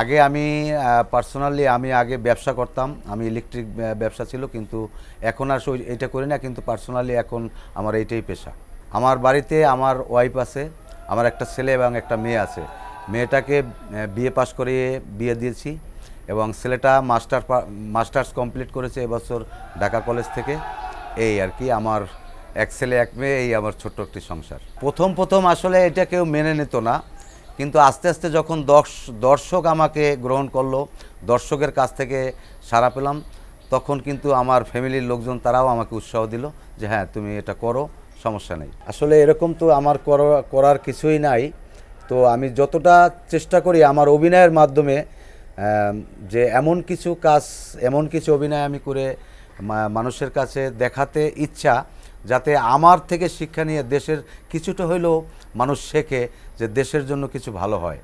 আগে আমি পার্সোনালি আমি আগে ব্যবসা করতাম। আমি ইলেকট্রিক ব্যবসা ছিল, কিন্তু এখন আর এটা করি না, কিন্তু পার্সোনালি এখন আমার এইটাই পেশা। আমার বাড়িতে আমার ওয়াইফ আছে, আমার একটা ছেলে এবং একটা মেয়ে আছে। মেয়েটাকে বিএ পাস করিয়ে বিয়ে দিয়েছি এবং ছেলেটা মাস্টার মাস্টার্স কমপ্লিট করেছে এবছর ঢাকা কলেজ থেকে। এই আর কি, আমার এক ছেলে, এক মেয়ে, এই আমার ছোট্ট একটি সংসার। প্রথম প্রথম আসলে এটা কেউ মেনে নিত না। কিন্তু আস্তে আস্তে যখন দর্শ, দর্শক আমাকে গ্রহণ করল, দর্শকের কাছ থেকে সাড়া পেলাম, তখন কিন্তু আমার ফ্যামিলির লোকজন তারাও আমাকে উৎসাহ দিল যে হ্যাঁ তুমি এটা করো, সমস্যা নেই। আসলে এরকম তো আমার করা- করার কিছুই নাই। তো আমি যতটা চেষ্টা করি আমার অভিনয়ের মাধ্যমে যে এমন কিছু কাজ, এমন কিছু অভিনয় আমি করে মানুষের কাছে দেখাতে ইচ্ছা যাতে আমার থেকে শিক্ষা নিয়ে দেশের কিছুটা হইলেও মানুষ শেখে যে দেশের জন্য কিছু ভালো হয়।